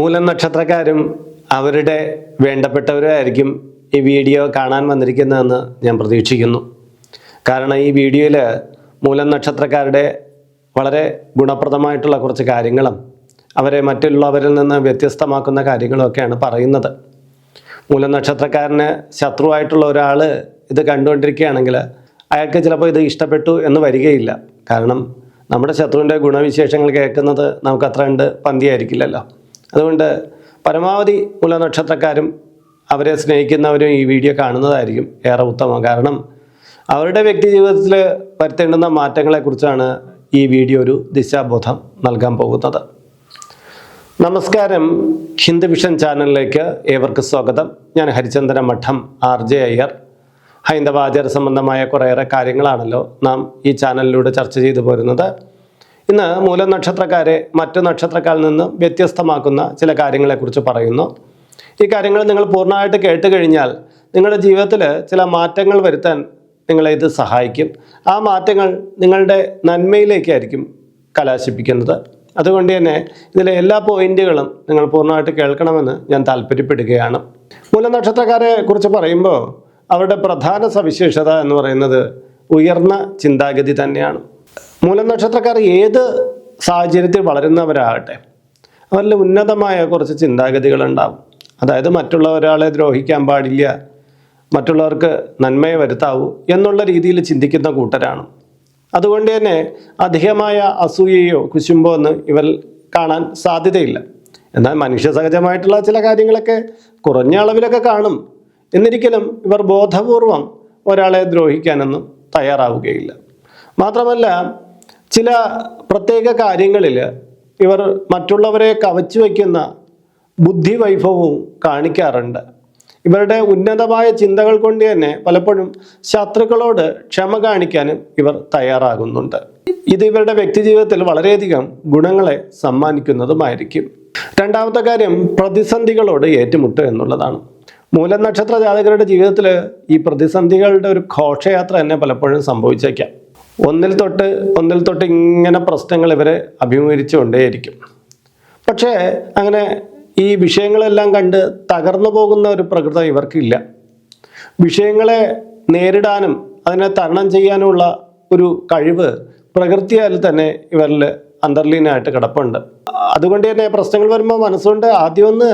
മൂലം നക്ഷത്രക്കാരും അവരുടെ വേണ്ടപ്പെട്ടവരായിരിക്കും ഈ വീഡിയോ കാണാൻ വന്നിരിക്കുന്നതെന്ന് ഞാൻ പ്രതീക്ഷിക്കുന്നു. കാരണം ഈ വീഡിയോയിൽ മൂലം നക്ഷത്രക്കാരുടെ വളരെ ഗുണപ്രദമായിട്ടുള്ള കുറച്ച് കാര്യങ്ങളും അവരെ മറ്റുള്ളവരിൽ നിന്ന് വ്യത്യസ്തമാക്കുന്ന കാര്യങ്ങളൊക്കെയാണ് പറയുന്നത്. മൂലം നക്ഷത്രക്കാരന് ശത്രുവായിട്ടുള്ള ഒരാൾ ഇത് കണ്ടുകൊണ്ടിരിക്കുകയാണെങ്കിൽ അയാൾക്ക് ചിലപ്പോൾ ഇത് ഇഷ്ടപ്പെട്ടു എന്ന് വരികയില്ല. കാരണം നമ്മുടെ ശത്രുവിന്റെ ഗുണവിശേഷങ്ങൾ കേൾക്കുന്നത് നമുക്ക് അത്ര പന്തിയായിരിക്കില്ലല്ലോ. അതുകൊണ്ട് പരമാവധി മൂല നക്ഷത്രക്കാരും അവരെ സ്നേഹിക്കുന്നവരും ഈ വീഡിയോ കാണുന്നതായിരിക്കും ഏറെ ഉത്തമം. കാരണം അവരുടെ വ്യക്തി ജീവിതത്തിൽ വരുത്തേണ്ടുന്ന മാറ്റങ്ങളെക്കുറിച്ചാണ് ഈ വീഡിയോ ഒരു ദിശാബോധം നൽകാൻ പോകുന്നത്. നമസ്കാരം. ഹിന്ദു വിഷൻ ചാനലിലേക്ക് ഏവർക്ക് സ്വാഗതം. ഞാൻ ഹരിചന്ദ്ര മഠം ആർ ജെ അയ്യർ. ഹൈന്ദവ ആചാര സംബന്ധമായ കുറേയേറെ കാര്യങ്ങളാണല്ലോ നാം ഈ ചാനലിലൂടെ ചർച്ച ചെയ്തു പോരുന്നത്. ഇന്ന് മൂലനക്ഷത്രക്കാരെ മറ്റു നക്ഷത്രക്കാരിൽ നിന്ന് വ്യത്യസ്തമാക്കുന്ന ചില കാര്യങ്ങളെക്കുറിച്ച് പറയുന്നു. ഈ കാര്യങ്ങൾ നിങ്ങൾ പൂർണമായിട്ട് കേട്ട് കഴിഞ്ഞാൽ നിങ്ങളുടെ ജീവിതത്തിൽ ചില മാറ്റങ്ങൾ വരുത്താൻ നിങ്ങളെ ഇത് സഹായിക്കും. ആ മാറ്റങ്ങൾ നിങ്ങളുടെ നന്മയിലേക്കായിരിക്കും കലാശിപ്പിക്കുന്നത്. അതുകൊണ്ട് തന്നെ ഇതിലെ എല്ലാ പോയിന്റുകളും നിങ്ങൾ പൂർണമായിട്ട് കേൾക്കണമെന്ന് ഞാൻ താല്പര്യപ്പെടുകയാണ്. മൂലനക്ഷത്രക്കാരെ കുറിച്ച് പറയുമ്പോൾ അവരുടെ പ്രധാന സവിശേഷത എന്ന് പറയുന്നത് ഉയർന്ന ചിന്താഗതി തന്നെയാണ്. മൂലനക്ഷത്രക്കാർ ഏത് സാഹചര്യത്തിൽ വളരുന്നവരാകട്ടെ അവരിൽ ഉന്നതമായ കുറച്ച് ചിന്താഗതികൾ ഉണ്ടാവും. അതായത് മറ്റുള്ള ഒരാളെ ദ്രോഹിക്കാൻ പാടില്ല മറ്റുള്ളവർക്ക് നന്മയെ വരുത്താവൂ എന്നുള്ള രീതിയിൽ ചിന്തിക്കുന്ന കൂട്ടരാണ്. അതുകൊണ്ട് തന്നെ അധികമായ അസൂയയോ കുശുമ്പോ എന്ന് ഇവർ കാണാൻ സാധ്യതയില്ല. എന്നാൽ മനുഷ്യ സഹജമായിട്ടുള്ള ചില കാര്യങ്ങളൊക്കെ കുറഞ്ഞ അളവിലൊക്കെ കാണും. എന്നിരിക്കലും ഇവർ ബോധപൂർവം ഒരാളെ ദ്രോഹിക്കാനൊന്നും തയ്യാറാവുകയില്ല. മാത്രമല്ല ചില പ്രത്യേക കാര്യങ്ങളിൽ ഇവർ മറ്റുള്ളവരെ കവച്ചു വയ്ക്കുന്ന ബുദ്ധിവൈഭവവും കാണിക്കാറുണ്ട്. ഇവരുടെ ഉന്നതമായ ചിന്തകൾ കൊണ്ട് തന്നെ പലപ്പോഴും ശത്രുക്കളോട് ക്ഷമ കാണിക്കാനും ഇവർ തയ്യാറാകുന്നുണ്ട്. ഇത് ഇവരുടെ വ്യക്തി ജീവിതത്തിൽ വളരെയധികം ഗുണങ്ങളെ സമ്മാനിക്കുന്നതുമായിരിക്കും. രണ്ടാമത്തെ കാര്യം പ്രതിസന്ധികളോട് ഏറ്റുമുട്ടുക എന്നുള്ളതാണ്. മൂലനക്ഷത്ര ജാതകരുടെ ജീവിതത്തിൽ ഈ പ്രതിസന്ധികളുടെ ഒരു ഘോഷയാത്ര തന്നെ പലപ്പോഴും സംഭവിച്ചേക്കാം. ഒന്നിൽ തൊട്ട് ഒന്നിൽ തൊട്ട് ഇങ്ങനെ പ്രശ്നങ്ങൾ ഇവരെ അഭിമുഖീകരിച്ചുകൊണ്ടേയിരിക്കും. പക്ഷേ അങ്ങനെ ഈ വിഷയങ്ങളെല്ലാം കണ്ട് തകർന്നു പോകുന്ന ഒരു പ്രകൃതം ഇവർക്കില്ല. വിഷയങ്ങളെ നേരിടാനും അതിനെ തരണം ചെയ്യാനുമുള്ള ഒരു കഴിവ് പ്രകൃതിയാൽ തന്നെ ഇവരിൽ അന്തർലീനമായിട്ട് കിടപ്പുണ്ട്. അതുകൊണ്ട് തന്നെ പ്രശ്നങ്ങൾ വരുമ്പോൾ മനസ്സുകൊണ്ട് ആദ്യം ഒന്ന്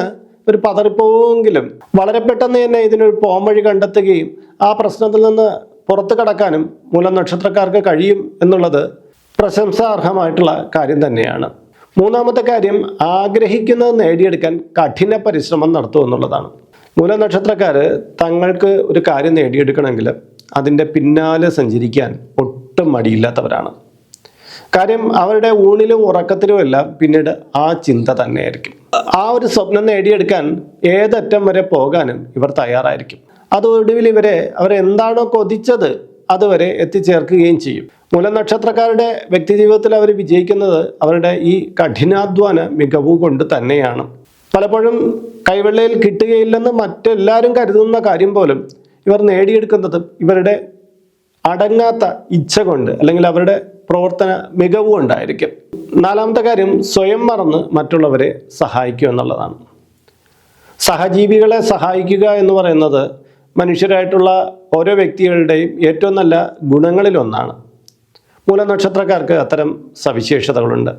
ഒരു പതറിപ്പോവെങ്കിലും വളരെ പെട്ടെന്ന് തന്നെ ഇതിനൊരു പോംവഴി കണ്ടെത്തുകയും ആ പ്രശ്നത്തിൽ നിന്ന് പുറത്തു കടക്കാനും മൂലം നക്ഷത്രക്കാർക്ക് കഴിയും എന്നുള്ളത് പ്രശംസാർഹമായിട്ടുള്ള കാര്യം തന്നെയാണ്. മൂന്നാമത്തെ കാര്യം ആഗ്രഹിക്കുന്നത് നേടിയെടുക്കാൻ കഠിന പരിശ്രമം നടത്തുക എന്നുള്ളതാണ്. മൂലനക്ഷത്രക്കാർ തങ്ങൾക്ക് ഒരു കാര്യം നേടിയെടുക്കണമെങ്കിൽ അതിന്റെ പിന്നാലെ സഞ്ചരിക്കാൻ ഒട്ടും മടിയില്ലാത്തവരാണ്. കാര്യം അവരുടെ ഊണിലും ഉറക്കത്തിലും എല്ലാം പിന്നീട് ആ ചിന്ത തന്നെയായിരിക്കും. ആ ഒരു സ്വപ്നം നേടിയെടുക്കാൻ ഏതറ്റം വരെ പോകാനും ഇവർ തയ്യാറായിരിക്കും. അത് ഒടുവിൽ ഇവരെ അവരെന്താണോ കൊതിച്ചത് അതുവരെ എത്തിച്ചേർക്കുകയും ചെയ്യും. മൂലനക്ഷത്രക്കാരുടെ വ്യക്തി ജീവിതത്തിൽ അവർ വിജയിക്കുന്നത് അവരുടെ ഈ കഠിനാധ്വാന മികവ് കൊണ്ട് തന്നെയാണ്. പലപ്പോഴും കൈവെള്ളയിൽ കിട്ടുകയില്ലെന്ന് മറ്റെല്ലാവരും കരുതുന്ന കാര്യം പോലും ഇവർ നേടിയെടുക്കുന്നത് ഇവരുടെ അടങ്ങാത്ത ഇച്ഛ കൊണ്ട് അല്ലെങ്കിൽ അവരുടെ പ്രവർത്തന മികവ് കൊണ്ടായിരിക്കും. നാലാമത്തെ കാര്യം സ്വയം മറന്ന് മറ്റുള്ളവരെ സഹായിക്കുക എന്നുള്ളതാണ്. സഹജീവികളെ സഹായിക്കുക എന്ന് പറയുന്നത് മനുഷ്യരായിട്ടുള്ള ഓരോ വ്യക്തികളുടെയും ഏറ്റവും നല്ല ഗുണങ്ങളിലൊന്നാണ്. മൂലനക്ഷത്രക്കാർക്ക് അത്തരം സവിശേഷതകളുണ്ട്.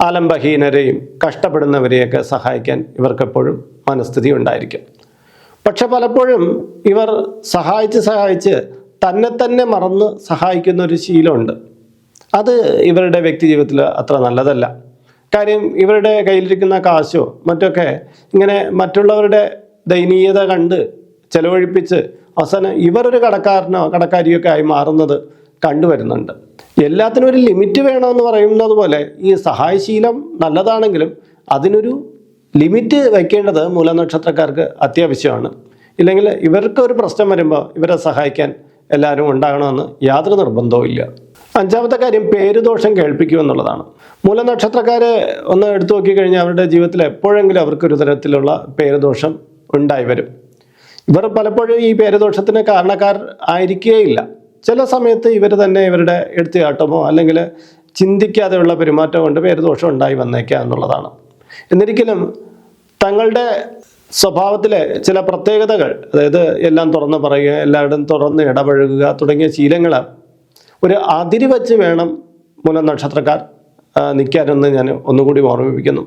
ആലംബഹീനരെയും കഷ്ടപ്പെടുന്നവരെയൊക്കെ സഹായിക്കാൻ ഇവർക്കെപ്പോഴും മനസ്ഥിതി ഉണ്ടായിരിക്കും പക്ഷെ പലപ്പോഴും ഇവർ സഹായിച്ച് സഹായിച്ച് തന്നെ തന്നെ മറന്ന് സഹായിക്കുന്ന ഒരു ശീലമുണ്ട്. അത് ഇവരുടെ വ്യക്തി ജീവിതത്തിൽ അത്ര നല്ലതല്ല. കാര്യം ഇവരുടെ കയ്യിലിരിക്കുന്ന കാശോ മറ്റൊക്കെ ഇങ്ങനെ മറ്റുള്ളവരുടെ ദയനീയത കണ്ട് ചെലവഴിപ്പിച്ച് അവസാനം ഇവരൊരു കടക്കാരനോ കടക്കാരിയൊക്കെ ആയി മാറുന്നത് കണ്ടുവരുന്നുണ്ട്. എല്ലാത്തിനും ഒരു ലിമിറ്റ് വേണമെന്ന് പറയുന്നത് പോലെ ഈ സഹായശീലം നല്ലതാണെങ്കിലും അതിനൊരു ലിമിറ്റ് വയ്ക്കേണ്ടത് മൂലനക്ഷത്രക്കാർക്ക് അത്യാവശ്യമാണ്. ഇല്ലെങ്കിൽ ഇവർക്ക് ഒരു പ്രശ്നം വരുമ്പോൾ ഇവരെ സഹായിക്കാൻ എല്ലാവരും ഉണ്ടാകണമെന്ന് യാതൊരു നിർബന്ധവും ഇല്ല. അഞ്ചാമത്തെ കാര്യം പേരുദോഷം കേൾപ്പിക്കുക എന്നുള്ളതാണ്. മൂലനക്ഷത്രക്കാരെ ഒന്ന് എടുത്തു നോക്കിക്കഴിഞ്ഞാൽ അവരുടെ ജീവിതത്തിൽ എപ്പോഴെങ്കിലും അവർക്കൊരു തരത്തിലുള്ള പേരുദോഷം ഉണ്ടായി വരും. ഇവർ പലപ്പോഴും ഈ പേരദോഷത്തിന് കാരണക്കാർ ആയിരിക്കുകയില്ല ചില സമയത്ത് ഇവർ തന്നെ ഇവരുടെ എടുത്തുചാട്ടമോ അല്ലെങ്കിൽ ചിന്തിക്കാതെയുള്ള പെരുമാറ്റം കൊണ്ട് പേരദോഷം ഉണ്ടായി വന്നേക്കാം എന്നുള്ളതാണ്. എന്നിരിക്കലും തങ്ങളുടെ സ്വഭാവത്തിലെ ചില പ്രത്യേകതകൾ അതായത് എല്ലാം തുറന്ന് പറയുക എല്ലായിടും തുറന്ന് ഇടപഴകുക തുടങ്ങിയ ശീലങ്ങൾ ഒരു അതിരി വച്ച് വേണം മൂലം നക്ഷത്രക്കാർ നിൽക്കാനെന്ന് ഞാൻ ഒന്നുകൂടി ഓർമ്മിപ്പിക്കുന്നു.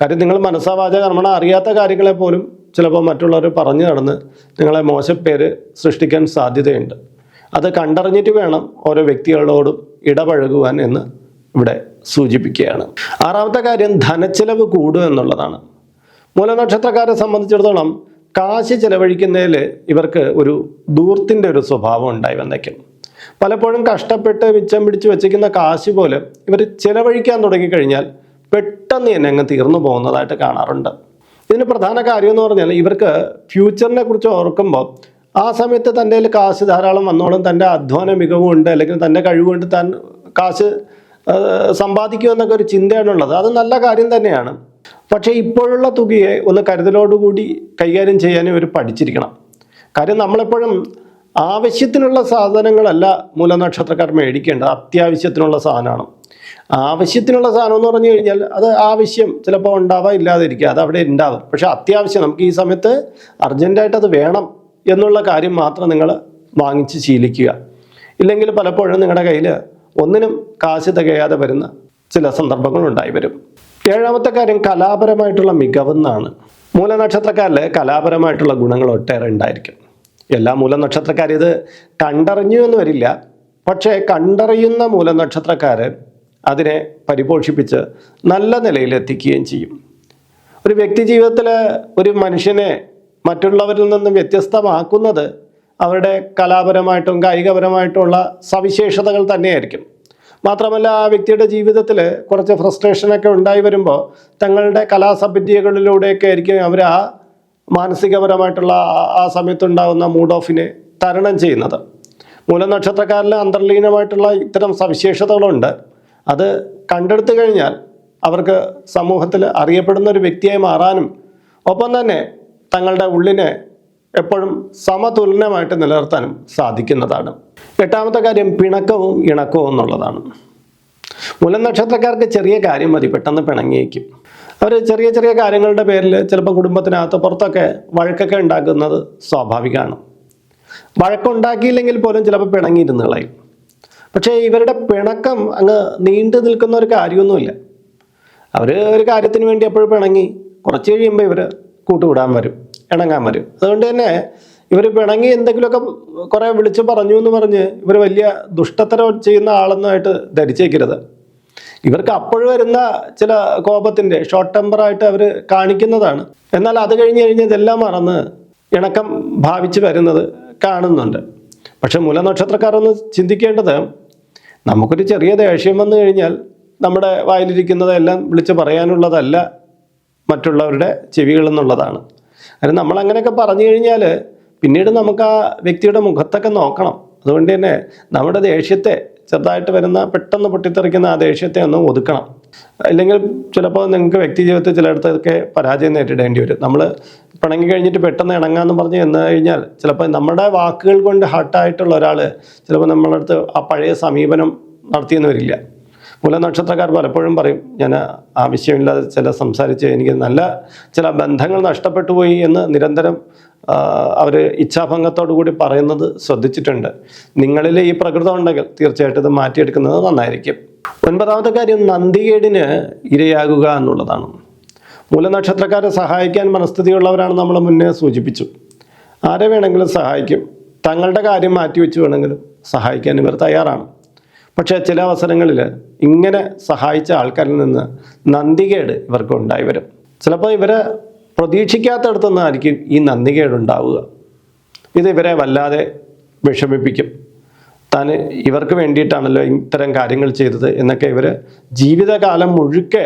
കാര്യം നിങ്ങൾ മനസ്സാവാച കർമ്മണ അറിയാത്ത കാര്യങ്ങളെ പോലും ചിലപ്പോൾ മറ്റുള്ളവർ പറഞ്ഞു നടന്ന് നിങ്ങളെ മോശപ്പേര് സൃഷ്ടിക്കാൻ സാധ്യതയുണ്ട്. അത് കണ്ടറിഞ്ഞിട്ട് വേണം ഓരോ വ്യക്തികളോടും ഇടപഴകുവാൻ എന്ന് ഇവിടെ സൂചിപ്പിക്കുകയാണ്. ആറാമത്തെ കാര്യം ധനച്ചെലവ് കൂടുക എന്നുള്ളതാണ്. മൂലനക്ഷത്രക്കാരെ സംബന്ധിച്ചിടത്തോളം കാശ് ചെലവഴിക്കുന്നതിൽ ഇവർക്ക് ഒരു ദൂർത്തിന്റെ ഒരു സ്വഭാവം ഉണ്ടായി വന്നേക്കും. പലപ്പോഴും കഷ്ടപ്പെട്ട് മിച്ചം പിടിച്ച് വെച്ചിരിക്കുന്ന കാശ് പോലും ഇവർ ചെലവഴിക്കാൻ തുടങ്ങിക്കഴിഞ്ഞാൽ പെട്ടെന്ന് തന്നെ അങ്ങ് തീർന്നു പോകുന്നതായിട്ട് കാണാറുണ്ട്. ഇതിന് പ്രധാന കാര്യം എന്ന് പറഞ്ഞാൽ ഇവർക്ക് ഫ്യൂച്ചറിനെ കുറിച്ച് ഓർക്കുമ്പോൾ ആ സമയത്ത് തന്റെ കയ്യിൽ കാശ് ധാരാളം വന്നോളും തന്റെ അധ്വാന മികവുണ്ട് അല്ലെങ്കിൽ തന്റെ കഴിവുകൊണ്ട് താൻ കാശ് സമ്പാദിക്കുമെന്നൊക്കെ ഒരു ചിന്തയാണുള്ളത് അത് നല്ല കാര്യം തന്നെയാണ്. പക്ഷേ ഇപ്പോഴുള്ള തുകയെ ഒന്ന് കരുതലോടുകൂടി കൈകാര്യം ചെയ്യാനും ഇവർ പഠിച്ചിരിക്കണം. കാര്യം നമ്മളെപ്പോഴും ആവശ്യത്തിനുള്ള സാധനങ്ങളല്ല മൂലനക്ഷത്രക്കാർ മേടിക്കേണ്ടത് അത്യാവശ്യത്തിനുള്ള സാധനമാണ്. ആവശ്യത്തിനുള്ള സാധനം എന്ന് പറഞ്ഞു കഴിഞ്ഞാൽ അത് ആവശ്യം ചിലപ്പോൾ ഉണ്ടാവാം ഇല്ലാതിരിക്കുക അത് അവിടെ ഉണ്ടാവും. പക്ഷെ അത്യാവശ്യം നമുക്ക് ഈ സമയത്ത് അർജന്റായിട്ട് അത് വേണം എന്നുള്ള കാര്യം മാത്രം നിങ്ങൾ വാങ്ങിച്ച് ശീലിക്കുക. ഇല്ലെങ്കിൽ പലപ്പോഴും നിങ്ങളുടെ കയ്യിൽ ഒന്നിനും കാശ് തികയാതെ വരുന്ന ചില സന്ദർഭങ്ങൾ ഉണ്ടായി വരും. ഏഴാമത്തെ കാര്യം കലാപരമായിട്ടുള്ള മികവെന്നാണ്. മൂലനക്ഷത്രക്കാരിൽ കലാപരമായിട്ടുള്ള ഗുണങ്ങൾ ഒട്ടേറെ ഉണ്ടായിരിക്കും. എല്ലാ മൂലനക്ഷത്രക്കാരും ഇത് കണ്ടറിഞ്ഞു എന്ന് വരില്ല. പക്ഷേ കണ്ടറിയുന്ന മൂലനക്ഷത്രക്കാർ അതിനെ പരിപോഷിപ്പിച്ച് നല്ല നിലയിലെത്തിക്കുകയും ചെയ്യും. ഒരു വ്യക്തി ജീവിതത്തിൽ ഒരു മനുഷ്യനെ മറ്റുള്ളവരിൽ നിന്നും വ്യത്യസ്തമാക്കുന്നത് അവരുടെ കലാപരമായിട്ടും കായികപരമായിട്ടുമുള്ള സവിശേഷതകൾ തന്നെയായിരിക്കും. മാത്രമല്ല ആ വ്യക്തിയുടെ ജീവിതത്തിൽ കുറച്ച് ഫ്രസ്ട്രേഷനൊക്കെ ഉണ്ടായി വരുമ്പോൾ തങ്ങളുടെ കലാസമ്പദ്യകളിലൂടെയൊക്കെ ആയിരിക്കും അവർ ആ മാനസികപരമായിട്ടുള്ള ആ സമയത്തുണ്ടാകുന്ന മൂഡ് ഓഫിനെ തരണം ചെയ്യുന്നത്. മൂലനക്ഷത്രക്കാരിൽ അന്തർലീനമായിട്ടുള്ള ഇത്തരം സവിശേഷതകളുണ്ട്. അത് കണ്ടെടുത്തു കഴിഞ്ഞാൽ അവർക്ക് സമൂഹത്തിൽ അറിയപ്പെടുന്ന ഒരു വ്യക്തിയായി മാറാനും ഒപ്പം തന്നെ തങ്ങളുടെ ഉള്ളിനെ എപ്പോഴും സമതുലനമായിട്ട് നിലനിർത്താനും സാധിക്കുന്നതാണ്. എട്ടാമത്തെ കാര്യം പിണക്കവും ഇണക്കവും എന്നുള്ളതാണ്. മൂലം നക്ഷത്രക്കാർക്ക് ചെറിയ കാര്യം മതി പെട്ടെന്ന് പിണങ്ങിയേക്കും. അവർ ചെറിയ ചെറിയ കാര്യങ്ങളുടെ പേരിൽ ചിലപ്പോൾ കുടുംബത്തിനകത്ത് പുറത്തൊക്കെ വഴക്കൊക്കെ ഉണ്ടാക്കുന്നത് സ്വാഭാവികമാണ്. വഴക്കുണ്ടാക്കിയില്ലെങ്കിൽ പോലും ചിലപ്പോൾ പിണങ്ങിയിരുന്ന് കളയും. പക്ഷേ ഇവരുടെ പിണക്കം അങ്ങ് നീണ്ടു നിൽക്കുന്ന ഒരു കാര്യമൊന്നുമില്ല. അവർ ഒരു കാര്യത്തിന് വേണ്ടി എപ്പോഴും പിണങ്ങി കുറച്ച് കഴിയുമ്പോൾ ഇവർ കൂട്ടുകൂടാൻ വരും ഇണങ്ങാൻ വരും. അതുകൊണ്ട് തന്നെ ഇവർ പിണങ്ങി എന്തെങ്കിലുമൊക്കെ കുറേ വിളിച്ച് പറഞ്ഞു എന്ന് പറഞ്ഞ് ഇവർ വലിയ ദുഷ്ടത്തരം ചെയ്യുന്ന ആളെന്നായിട്ട് ധരിച്ചേക്കരുത്. ഇവർക്ക് അപ്പോഴും വരുന്ന ചില കോപത്തിന്റെ ഷോർട്ട് ടെമ്പറായിട്ട് അവർ കാണിക്കുന്നതാണ്. എന്നാൽ അത് കഴിഞ്ഞ് കഴിഞ്ഞ് ഇതെല്ലാം മറന്ന് ഇണക്കം ഭാവിച്ച് വരുന്നത് കാണുന്നുണ്ട്. പക്ഷെ മൂലനക്ഷത്രക്കാരൊന്ന് ചിന്തിക്കേണ്ടത് നമുക്കൊരു ചെറിയ ദേഷ്യം വന്നു കഴിഞ്ഞാൽ നമ്മുടെ വായിലിരിക്കുന്നതെല്ലാം വിളിച്ച് പറയാനുള്ളതല്ല മറ്റുള്ളവരുടെ ചെവികൾ എന്നുള്ളതാണ്. കാരണം നമ്മൾ അങ്ങനെയൊക്കെ പറഞ്ഞു കഴിഞ്ഞാൽ പിന്നീട് നമുക്ക് ആ വ്യക്തിയുടെ മുഖത്തൊക്കെ നോക്കണം. അതുകൊണ്ട് തന്നെ നമ്മുടെ ദേഷ്യത്തെ ചെറുതായിട്ട് വരുന്ന പെട്ടെന്ന് പൊട്ടിത്തെറിക്കുന്ന ആ ദേഷ്യത്തെ ഒന്ന് ഒതുക്കണം. അല്ലെങ്കിൽ ചിലപ്പോൾ നിങ്ങൾക്ക് വ്യക്തി ജീവിതത്തിൽ ചിലയിടത്തൊക്കെ പരാജയം നേരിടേണ്ടി വരും. നമ്മൾ പിണങ്ങി കഴിഞ്ഞിട്ട് പെട്ടെന്ന് ഇണങ്ങാന്ന് പറഞ്ഞ് എന്ന് കഴിഞ്ഞാൽ ചിലപ്പോൾ നമ്മുടെ വാക്കുകൾ കൊണ്ട് ഹർട്ടായിട്ടുള്ള ഒരാൾ ചിലപ്പോൾ നമ്മളടുത്ത് ആ പഴയ സമീപനം നടത്തിയെന്ന് വരില്ല മൂലനക്ഷത്രക്കാർ പലപ്പോഴും പറയും ഞാൻ ആവശ്യമില്ലാതെ ചില സംസാരിച്ച് എനിക്ക് നല്ല ചില ബന്ധങ്ങൾ നഷ്ടപ്പെട്ടു പോയി എന്ന് നിരന്തരം അവർ ഇച്ഛാഭംഗത്തോടു കൂടി പറയുന്നത് ശ്രദ്ധിച്ചിട്ടുണ്ട്. നിങ്ങളിൽ ഈ പ്രകൃതം ഉണ്ടെങ്കിൽ തീർച്ചയായിട്ടും ഇത് മാറ്റിയെടുക്കുന്നത് നന്നായിരിക്കും. ഒൻപതാമത്തെ കാര്യം നന്ദികേടിന് ഇരയാകുക എന്നുള്ളതാണ്. മൂലനക്ഷത്രക്കാരെ സഹായിക്കാൻ മനസ്ഥിതിയുള്ളവരാണ് നമ്മൾ മുന്നേ സൂചിപ്പിച്ചു. ആരെ വേണമെങ്കിലും സഹായിക്കും. തങ്ങളുടെ കാര്യം മാറ്റിവെച്ച് വേണമെങ്കിലും സഹായിക്കാൻ ഇവർ തയ്യാറാണ്. പക്ഷേ ചില അവസരങ്ങളിൽ ഇങ്ങനെ സഹായിച്ച ആൾക്കാരിൽ നിന്ന് നന്ദികേട് ഇവർക്ക് ഉണ്ടായി വരും. ചിലപ്പോൾ ഇവരെ പ്രതീക്ഷിക്കാത്തടത്തുനിന്നായിരിക്കും ഈ നന്ദികേട് ഉണ്ടാവുക ഇത് ഇവരെ വല്ലാതെ വിഷമിപ്പിക്കും. താൻ ഇവർക്ക് വേണ്ടിയിട്ടാണല്ലോ ഇത്തരം കാര്യങ്ങൾ ചെയ്തത് എന്നൊക്കെ ഇവർ ജീവിതകാലം മുഴുക്കെ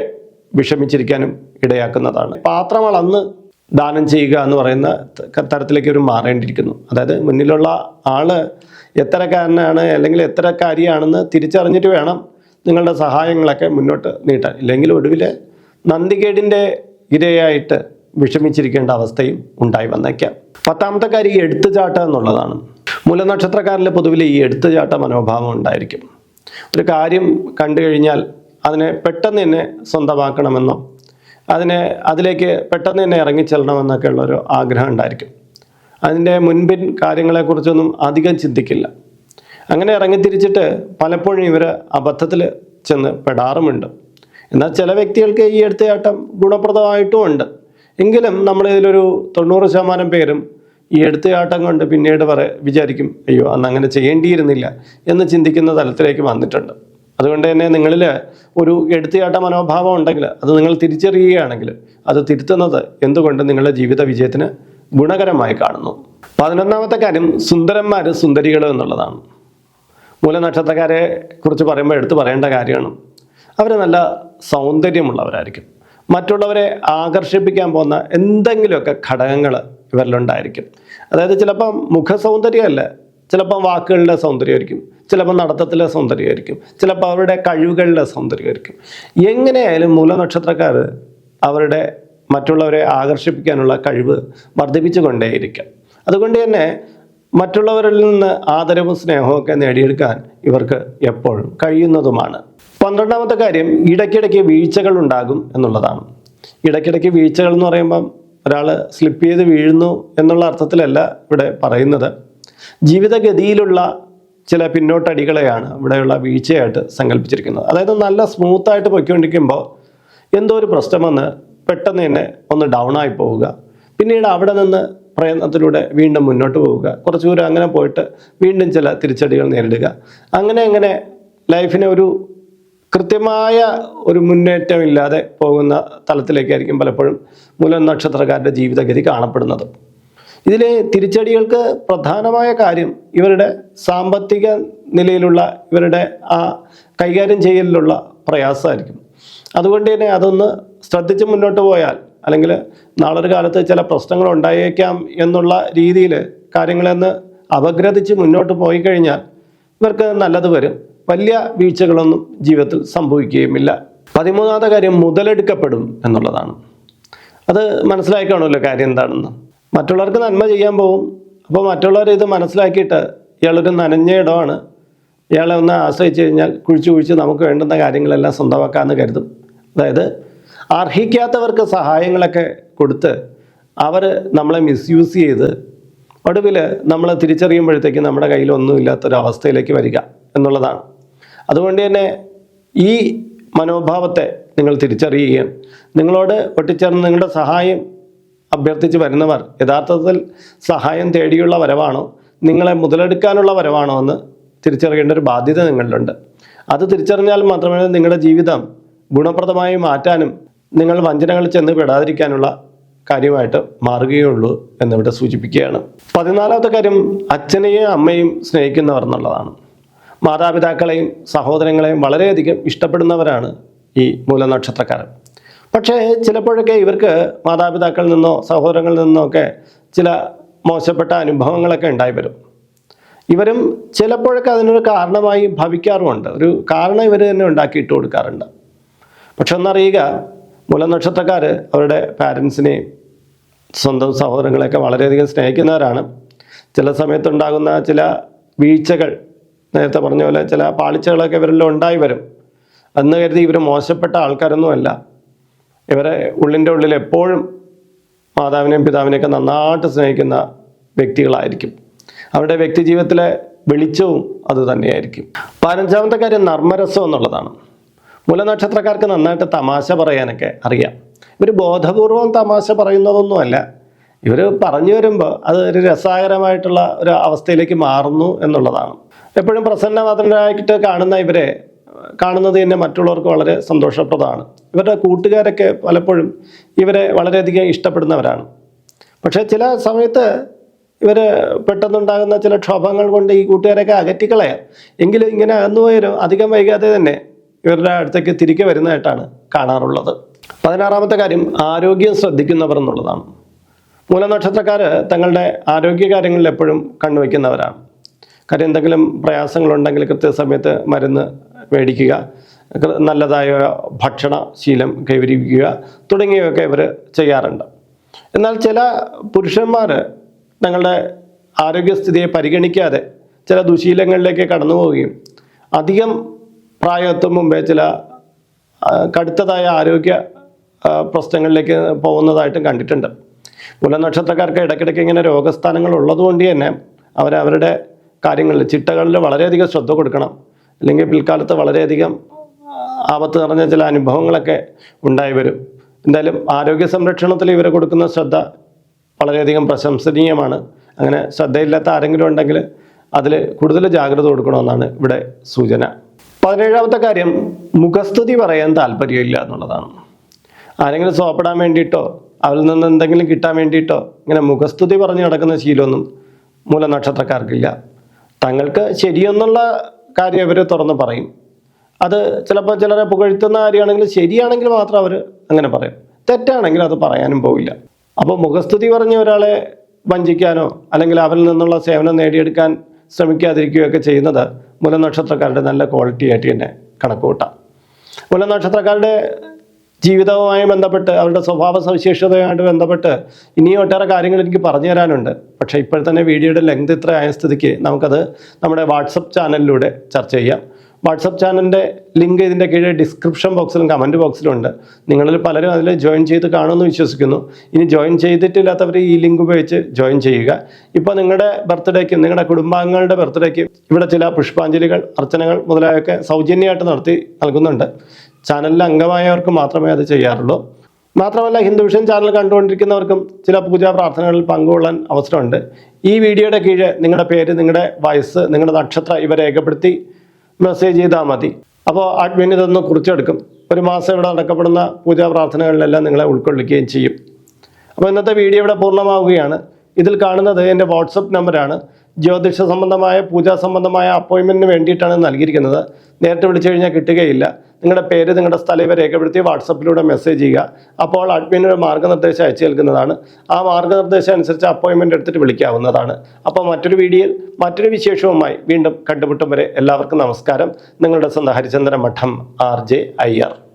വിഷമിച്ചിരിക്കാനും ഇടയാക്കുന്നതാണ്. പാത്രം അളന്ന് ദാനം ചെയ്യുക എന്ന് പറയുന്ന തരത്തിലേക്ക് ഇവർ മാറേണ്ടിയിരിക്കുന്നു. അതായത് മുന്നിലുള്ള ആൾ എത്തരക്കാരനാണ് അല്ലെങ്കിൽ എത്ര എത്തരക്കാരിയാണെന്ന് തിരിച്ചറിഞ്ഞിട്ട് വേണം നിങ്ങളുടെ സഹായങ്ങളൊക്കെ മുന്നോട്ട് നീട്ടാൻ. ഇല്ലെങ്കിൽ ഒടുവിൽ നന്ദികേടിന്റെ ഇരയായിട്ട് വിഷമിച്ചിരിക്കേണ്ട അവസ്ഥയും ഉണ്ടായി വന്നേക്കാം. പത്താമത്തെ കാര്യം ഈ എടുത്തുചാട്ടം എന്നുള്ളതാണ്. മൂലനക്ഷത്രക്കാരിൽ പൊതുവിൽ ഈ എടുത്തുചാട്ട മനോഭാവം ഉണ്ടായിരിക്കും. ഒരു കാര്യം കണ്ടു കഴിഞ്ഞാൽ അതിനെ പെട്ടെന്ന് തന്നെ സ്വന്തമാക്കണമെന്നോ അതിനെ അതിലേക്ക് പെട്ടെന്ന് തന്നെ ഇറങ്ങിച്ചെല്ലണമെന്നൊക്കെയുള്ളൊരു ആഗ്രഹം ഉണ്ടായിരിക്കും. അതിന്റെ മുൻപിൻ കാര്യങ്ങളെക്കുറിച്ചൊന്നും അധികം ചിന്തിക്കില്ല. അങ്ങനെ ഇറങ്ങിത്തിരിച്ചിട്ട് പലപ്പോഴും ഇവർ അബദ്ധത്തിൽ ചെന്ന് പെടാറുമുണ്ട്. എന്നാൽ ചില വ്യക്തികൾക്ക് ഈ എടുത്തയാട്ടം ഗുണപ്രദമായിട്ടും ഉണ്ട്. എങ്കിലും നമ്മളിതിലൊരു തൊണ്ണൂറ് ശതമാനം പേരും ഈ എടുത്തയാട്ടം കൊണ്ട് പിന്നീട് പറ വിചാരിക്കും അയ്യോ അന്ന് അങ്ങനെ ചെയ്യേണ്ടിയിരുന്നില്ല എന്ന് ചിന്തിക്കുന്ന തലത്തിലേക്ക് വന്നിട്ടുണ്ട്. അതുകൊണ്ട് തന്നെ നിങ്ങളിൽ ഒരു എടുത്തയാട്ട മനോഭാവം ഉണ്ടെങ്കിൽ അത് നിങ്ങൾ തിരിച്ചറിയുകയാണെങ്കിൽ അത് തിരുത്തുന്നത് എന്തുകൊണ്ട് നിങ്ങളുടെ ജീവിത വിജയത്തിന് ഗുണകരമായി കാണുന്നു. പതിനൊന്നാമത്തെ കാര്യം സുന്ദരന്മാർ സുന്ദരികൾ എന്നുള്ളതാണ്. മൂലനക്ഷത്രക്കാരെ കുറിച്ച് പറയുമ്പോൾ എടുത്തു പറയേണ്ട കാര്യമാണ്. അവർ നല്ല സൗന്ദര്യമുള്ളവരായിരിക്കും. മറ്റുള്ളവരെ ആകർഷിപ്പിക്കാൻ പോകുന്ന എന്തെങ്കിലുമൊക്കെ ഘടകങ്ങൾ ഇവരിലുണ്ടായിരിക്കും. അതായത് ചിലപ്പം മുഖസൗന്ദര്യമല്ല ചിലപ്പം വാക്കുകളുടെ സൗന്ദര്യമായിരിക്കും ചിലപ്പോൾ നടത്തത്തിലെ സൗന്ദര്യമായിരിക്കും ചിലപ്പോൾ അവരുടെ കഴിവുകളിലെ സൗന്ദര്യമായിരിക്കും. എങ്ങനെയായാലും മൂലനക്ഷത്രക്കാർ അവരുടെ മറ്റുള്ളവരെ ആകർഷിപ്പിക്കാനുള്ള കഴിവ് വർദ്ധിപ്പിച്ചു കൊണ്ടേയിരിക്കും അതുകൊണ്ട് തന്നെ മറ്റുള്ളവരിൽ നിന്ന് ആദരവും സ്നേഹവും ഒക്കെ നേടിയെടുക്കാൻ ഇവർക്ക് എപ്പോഴും കഴിയുന്നതുമാണ്. പന്ത്രണ്ടാമത്തെ കാര്യം ഇടയ്ക്കിടയ്ക്ക് വീഴ്ചകൾ ഉണ്ടാകും എന്നുള്ളതാണ്. ഇടയ്ക്കിടയ്ക്ക് വീഴ്ചകൾ എന്ന് പറയുമ്പം ഒരാൾ സ്ലിപ്പ് ചെയ്ത് വീഴുന്നു എന്നുള്ള അർത്ഥത്തിലല്ല ഇവിടെ പറയുന്നത്. ജീവിതഗതിയിലുള്ള ചില പിന്നോട്ടടികളെയാണ് ഇവിടെയുള്ള വീഴ്ചയായിട്ട് സങ്കല്പിച്ചിരിക്കുന്നത്. അതായത് നല്ല സ്മൂത്തായിട്ട് പൊയ്ക്കൊണ്ടിരിക്കുമ്പോൾ എന്തോ ഒരു പ്രശ്നം വന്ന് പെട്ടെന്ന് തന്നെ ഒന്ന് ഡൗൺ ആയി പോവുക. പിന്നീട് അവിടെ നിന്ന് പ്രയത്നത്തിലൂടെ വീണ്ടും മുന്നോട്ട് പോവുക. കുറച്ച് ദൂരം അങ്ങനെ പോയിട്ട് വീണ്ടും ചില തിരിച്ചടികൾ നേരിടുക. അങ്ങനെ അങ്ങനെ ലൈഫിനെ ഒരു കൃത്യമായ ഒരു മുന്നേറ്റമില്ലാതെ പോകുന്ന തലത്തിലേക്കായിരിക്കും പലപ്പോഴും മൂലം നക്ഷത്രക്കാരുടെ ജീവിതഗതി കാണപ്പെടുന്നത്. ഇതിലെ തിരിച്ചടികൾക്ക് പ്രധാനമായ കാര്യം ഇവരുടെ സാമ്പത്തിക നിലയിലുള്ള ഇവരുടെ ആ കൈകാര്യം ചെയ്യലിലുള്ള പ്രയാസമായിരിക്കും. അതുകൊണ്ട് തന്നെ അതൊന്ന് ശ്രദ്ധിച്ച് മുന്നോട്ട് പോയാൽ അല്ലെങ്കിൽ നാളൊരു കാലത്ത് ചില പ്രശ്നങ്ങൾ ഉണ്ടായേക്കാം എന്നുള്ള രീതിയിൽ കാര്യങ്ങളെന്ന് അപഗ്രഥിച്ച് മുന്നോട്ട് പോയി കഴിഞ്ഞാൽ ഇവർക്ക് നല്ലത് വരും. വലിയ വീഴ്ചകളൊന്നും ജീവിതത്തിൽ സംഭവിക്കുകയുമില്ല. പതിമൂന്നാമത്തെ കാര്യം മുതലെടുക്കപ്പെടും എന്നുള്ളതാണ്. അത് മനസ്സിലാക്കി കാണുമല്ലോ കാര്യം എന്താണെന്ന്. മറ്റുള്ളവർക്ക് നന്മ ചെയ്യാൻ പോകും അപ്പോൾ മറ്റുള്ളവർ ഇത് മനസ്സിലാക്കിയിട്ട് ഇയാളൊരു നനഞ്ഞ ഇടമാണ്. ഇയാളെ ഒന്ന് ആശ്രയിച്ചു കഴിഞ്ഞാൽ കുഴിച്ചു കുഴിച്ച് നമുക്ക് വേണ്ടുന്ന കാര്യങ്ങളെല്ലാം സ്വന്തമാക്കാമെന്ന് കരുതും. അതായത് അർഹിക്കാത്തവർക്ക് സഹായങ്ങളൊക്കെ കൊടുത്ത് അവർ നമ്മളെ മിസ്യൂസ് ചെയ്ത് ഒടുവിൽ നമ്മൾ തിരിച്ചറിയുമ്പോഴത്തേക്ക് നമ്മുടെ കയ്യിൽ ഒന്നുമില്ലാത്തൊരവസ്ഥയിലേക്ക് വരിക എന്നുള്ളതാണ്. അതുകൊണ്ട് തന്നെ ഈ മനോഭാവത്തെ നിങ്ങൾ തിരിച്ചറിയുകയും നിങ്ങളോട് ഒട്ടിച്ചേർന്ന് നിങ്ങളുടെ സഹായം അഭ്യർത്ഥിച്ച് വരുന്നവർ യഥാർത്ഥത്തിൽ സഹായം തേടിയുള്ള വരവാണോ നിങ്ങളെ മുതലെടുക്കാനുള്ള വരവാണോ എന്ന് തിരിച്ചറിയേണ്ട ഒരു ബാധ്യത നിങ്ങളിലുണ്ട്. അത് തിരിച്ചറിഞ്ഞാൽ മാത്രമേ നിങ്ങളുടെ ജീവിതം ഗുണപ്രദമായി മാറ്റാനും നിങ്ങൾ വഞ്ചനകൾ ചെന്ന് പെടാതിരിക്കാനുള്ള കാര്യമായിട്ട് മാറുകയുള്ളൂ എന്നിവിടെ സൂചിപ്പിക്കുകയാണ്. പതിനാലാമത്തെ കാര്യം അച്ഛനെയും അമ്മയും സ്നേഹിക്കുന്നവർ എന്നുള്ളതാണ്. മാതാപിതാക്കളെയും സഹോദരങ്ങളെയും വളരെയധികം ഇഷ്ടപ്പെടുന്നവരാണ് ഈ മൂലനക്ഷത്രക്കാരൻ. പക്ഷേ ചിലപ്പോഴൊക്കെ ഇവർക്ക് മാതാപിതാക്കളിൽ നിന്നോ സഹോദരങ്ങളിൽ നിന്നോ ഒക്കെ ചില മോശപ്പെട്ട അനുഭവങ്ങളൊക്കെ ഉണ്ടായി വരും. ഇവരും ചിലപ്പോഴൊക്കെ അതിനൊരു കാരണമായി ഭവിക്കാറുമുണ്ട്. ഒരു കാരണം ഇവർ തന്നെ ഉണ്ടാക്കിയിട്ട് കൊടുക്കാറുണ്ട് പക്ഷെ ഒന്നറിയുക മൂലനക്ഷത്രക്കാർ അവരുടെ പാരൻസിനെയും സ്വന്തം സഹോദരങ്ങളെയൊക്കെ വളരെയധികം സ്നേഹിക്കുന്നവരാണ്. ചില സമയത്തുണ്ടാകുന്ന ചില വീഴ്ചകൾ നേരത്തെ പറഞ്ഞ പോലെ ചില പാളിച്ചകളൊക്കെ ഇവരെല്ലാം ഉണ്ടായി വരും. അന്ന് കരുതി ഇവർ മോശപ്പെട്ട ആൾക്കാരൊന്നുമല്ല. ഇവരെ ഉള്ളിന്റെ ഉള്ളിൽ എപ്പോഴും മാതാവിനെയും പിതാവിനെയൊക്കെ നന്നായിട്ട് സ്നേഹിക്കുന്ന വ്യക്തികളായിരിക്കും. അവരുടെ വ്യക്തി ജീവിതത്തിലെ വെളിച്ചവും അത് തന്നെയായിരിക്കും. പതിനഞ്ചാമത്തെ കാര്യം നർമ്മരസം എന്നുള്ളതാണ്. മൂലനക്ഷത്രക്കാർക്ക് നന്നായിട്ട് തമാശ പറയാനൊക്കെ അറിയാം. ഇവർ ബോധപൂർവം തമാശ പറയുന്നതൊന്നുമല്ല. ഇവർ പറഞ്ഞു വരുമ്പോൾ അത് ഒരു രസകരമായിട്ടുള്ള ഒരു അവസ്ഥയിലേക്ക് മാറുന്നു എന്നുള്ളതാണ്. എപ്പോഴും പ്രസന്നവതനായിട്ട് കാണുന്ന ഇവരെ കാണുന്നത് തന്നെ മറ്റുള്ളവർക്ക് വളരെ സന്തോഷപ്രദമാണ്. ഇവരുടെ കൂട്ടുകാരൊക്കെ പലപ്പോഴും ഇവരെ വളരെയധികം ഇഷ്ടപ്പെടുന്നവരാണ്. പക്ഷേ ചില സമയത്ത് ഇവർ പെട്ടെന്നുണ്ടാകുന്ന ചില ക്ഷോഭങ്ങൾ കൊണ്ട് ഈ കൂട്ടുകാരൊക്കെ അകറ്റിക്കളയാം. എങ്കിലും ഇങ്ങനെ അകന്നുപോയാലും അധികം വൈകാതെ തന്നെ ഇവരുടെ അടുത്തേക്ക് തിരികെ വരുന്നതായിട്ടാണ് കാണാറുള്ളത്. പതിനാറാമത്തെ കാര്യം ആരോഗ്യം ശ്രദ്ധിക്കുന്നവർ എന്നുള്ളതാണ്. മൂലനക്ഷത്രക്കാർ തങ്ങളുടെ ആരോഗ്യ കാര്യങ്ങളിൽ എപ്പോഴും കണ്ണുവയ്ക്കുന്നവരാണ്. കാര്യം എന്തെങ്കിലും പ്രയാസങ്ങളുണ്ടെങ്കിൽ കൃത്യസമയത്ത് മരുന്ന് മേടിക്കുക നല്ലതായ ഭക്ഷണ ശീലം കൈവരിക്കുക തുടങ്ങിയവയൊക്കെ ഇവർ ചെയ്യാറുണ്ട്. എന്നാൽ ചില പുരുഷന്മാർ തങ്ങളുടെ ആരോഗ്യസ്ഥിതിയെ പരിഗണിക്കാതെ ചില ദുശീലങ്ങളിലേക്ക് കടന്നു പോവുകയും അധികം പ്രായത്തും മുമ്പേ ചില കടുത്തതായ ആരോഗ്യ പ്രശ്നങ്ങളിലേക്ക് പോകുന്നതായിട്ടും കണ്ടിട്ടുണ്ട്. മൂലനക്ഷത്രക്കാർക്ക് ഇടയ്ക്കിടയ്ക്ക് ഇങ്ങനെ രോഗസ്ഥാനങ്ങൾ ഉള്ളതുകൊണ്ട് തന്നെ അവരവരുടെ കാര്യങ്ങളിൽ ചിട്ടകളിൽ വളരെയധികം ശ്രദ്ധ കൊടുക്കണം. അല്ലെങ്കിൽ പിൽക്കാലത്ത് വളരെയധികം ആപത്ത് നിറഞ്ഞ ചില അനുഭവങ്ങളൊക്കെ ഉണ്ടായി വരും. എന്തായാലും ആരോഗ്യ സംരക്ഷണത്തിൽ ഇവർ കൊടുക്കുന്ന ശ്രദ്ധ വളരെയധികം പ്രശംസനീയമാണ്. അങ്ങനെ ശ്രദ്ധയില്ലാത്ത ആരെങ്കിലും ഉണ്ടെങ്കിൽ അതിൽ കൂടുതൽ ജാഗ്രത കൊടുക്കണമെന്നാണ് ഇവിടെ സൂചന. പതിനേഴാമത്തെ കാര്യം മുഖസ്തുതി പറയാൻ താല്പര്യമില്ല എന്നുള്ളതാണ്. ആരെങ്കിലും സോപ്പിടാൻ വേണ്ടിയിട്ടോ അവരിൽ നിന്ന് എന്തെങ്കിലും കിട്ടാൻ വേണ്ടിയിട്ടോ ഇങ്ങനെ മുഖസ്തുതി പറഞ്ഞു നടക്കുന്ന ശീലമൊന്നും മൂലനക്ഷത്രക്കാർക്കില്ല. തങ്ങൾക്ക് ശരിയെന്നുള്ള കാര്യം അവർ തുറന്ന് പറയും. അത് ചിലപ്പോൾ ചിലരെ പുകഴ്ത്തുന്ന കാര്യമാണെങ്കിൽ ശരിയാണെങ്കിൽ മാത്രം അവർ അങ്ങനെ പറയും. തെറ്റാണെങ്കിൽ അത് പറയാനും പോവില്ല. അപ്പോൾ മുഖസ്തുതി പറഞ്ഞ ഒരാളെ വഞ്ചിക്കാനോ അല്ലെങ്കിൽ അവരിൽ നിന്നുള്ള സേവനം നേടിയെടുക്കാൻ ശ്രമിക്കാതിരിക്കുകയൊക്കെ ചെയ്യുന്നത് മൂലനക്ഷത്രക്കാരുടെ നല്ല ക്വാളിറ്റി ആയിട്ട് തന്നെ കണക്ക് കൂട്ടാം. മൂലനക്ഷത്രക്കാരുടെ ജീവിതവുമായി ബന്ധപ്പെട്ട് അവരുടെ സ്വഭാവ സവിശേഷതയുമായിട്ട് ബന്ധപ്പെട്ട് ഇനിയും ഒട്ടേറെ കാര്യങ്ങൾ എനിക്ക് പറഞ്ഞു തരാനുണ്ട്. പക്ഷേ ഇപ്പോൾ തന്നെ വീഡിയോയുടെ ലെങ്ത് ഇത്ര ആയ സ്ഥിതിക്ക് നമുക്കത് നമ്മുടെ വാട്സപ്പ് ചാനലിലൂടെ ചർച്ച ചെയ്യാം. വാട്സപ്പ് ചാനലിന്റെ ലിങ്ക് ഇതിന്റെ കീഴെ ഡിസ്ക്രിപ്ഷൻ ബോക്സിലും കമന്റ് ബോക്സിലും ഉണ്ട്. നിങ്ങളിൽ പലരും അതിൽ ജോയിൻ ചെയ്ത് കാണുമെന്ന് വിശ്വസിക്കുന്നു. ഇനി ജോയിൻ ചെയ്തിട്ടില്ലാത്തവർ ഈ ലിങ്ക് ഉപയോഗിച്ച് ജോയിൻ ചെയ്യുക. ഇപ്പോൾ നിങ്ങളുടെ ബർത്ത്ഡേക്കും നിങ്ങളുടെ കുടുംബാംഗങ്ങളുടെ ബർത്ത്ഡേക്കും ഇവിടെ ചില പുഷ്പാഞ്ജലികൾ അർച്ചനകൾ മുതലായൊക്കെ സൗജന്യമായിട്ട് നടത്തി നൽകുന്നുണ്ട്. ചാനലിൽ അംഗമായവർക്ക് മാത്രമേ അത് ചെയ്യാറുള്ളൂ. മാത്രമല്ല ഹിന്ദു വിഷൻ ചാനൽ കണ്ടുകൊണ്ടിരിക്കുന്നവർക്കും ചില പൂജാ പ്രാർത്ഥനകളിൽ പങ്കുകൊള്ളാൻ അവസരമുണ്ട്. ഈ വീഡിയോയുടെ കീഴെ നിങ്ങളുടെ പേര് നിങ്ങളുടെ വയസ്സ് നിങ്ങളുടെ നക്ഷത്രം ഇവ രേഖപ്പെടുത്തി മെസ്സേജ് ചെയ്താൽ മതി. അപ്പോൾ അഡ്മിൻ ഇതൊന്ന് കുറിച്ചെടുക്കും. ഒരു മാസം ഇവിടെ നടക്കപ്പെടുന്ന പൂജാ പ്രാർത്ഥനകളിലെല്ലാം നിങ്ങളെ ഉൾക്കൊള്ളിക്കുകയും ചെയ്യും. അപ്പോൾ ഇന്നത്തെ വീഡിയോ ഇവിടെ പൂർണമാവുകയാണ്. ഇതിൽ കാണുന്നത് എന്റെ വാട്സപ്പ് നമ്പറാണ് ജ്യോതിഷ സംബന്ധമായ പൂജാ സംബന്ധമായ അപ്പോയിൻമെന്റിന് വേണ്ടിയിട്ടാണ് നൽകിയിരിക്കുന്നത്. നേരത്തെ വിളിച്ചു കഴിഞ്ഞാൽ കിട്ടുകയില്ല. നിങ്ങളുടെ പേര് നിങ്ങളുടെ സ്ഥലം ഇവ രേഖപ്പെടുത്തി വാട്സപ്പിലൂടെ മെസ്സേജ് ചെയ്യുക. അപ്പോൾ അഡ്മിൻ ഒരു മാർഗനിർദ്ദേശം അയച്ചു നൽകുന്നതാണ്. ആ മാർഗനിർദ്ദേശം അനുസരിച്ച് അപ്പോയിൻമെന്റ് എടുത്തിട്ട് വിളിക്കാവുന്നതാണ്. അപ്പോൾ മറ്റൊരു വീഡിയോയിൽ മറ്റൊരു വിശേഷവുമായി വീണ്ടും കണ്ടുമുട്ടും വരെ എല്ലാവർക്കും നമസ്കാരം. നിങ്ങളുടെ സ്വന്തം ഹരിചന്ദ്ര മഠം ആർ ജെ അയ്യർ.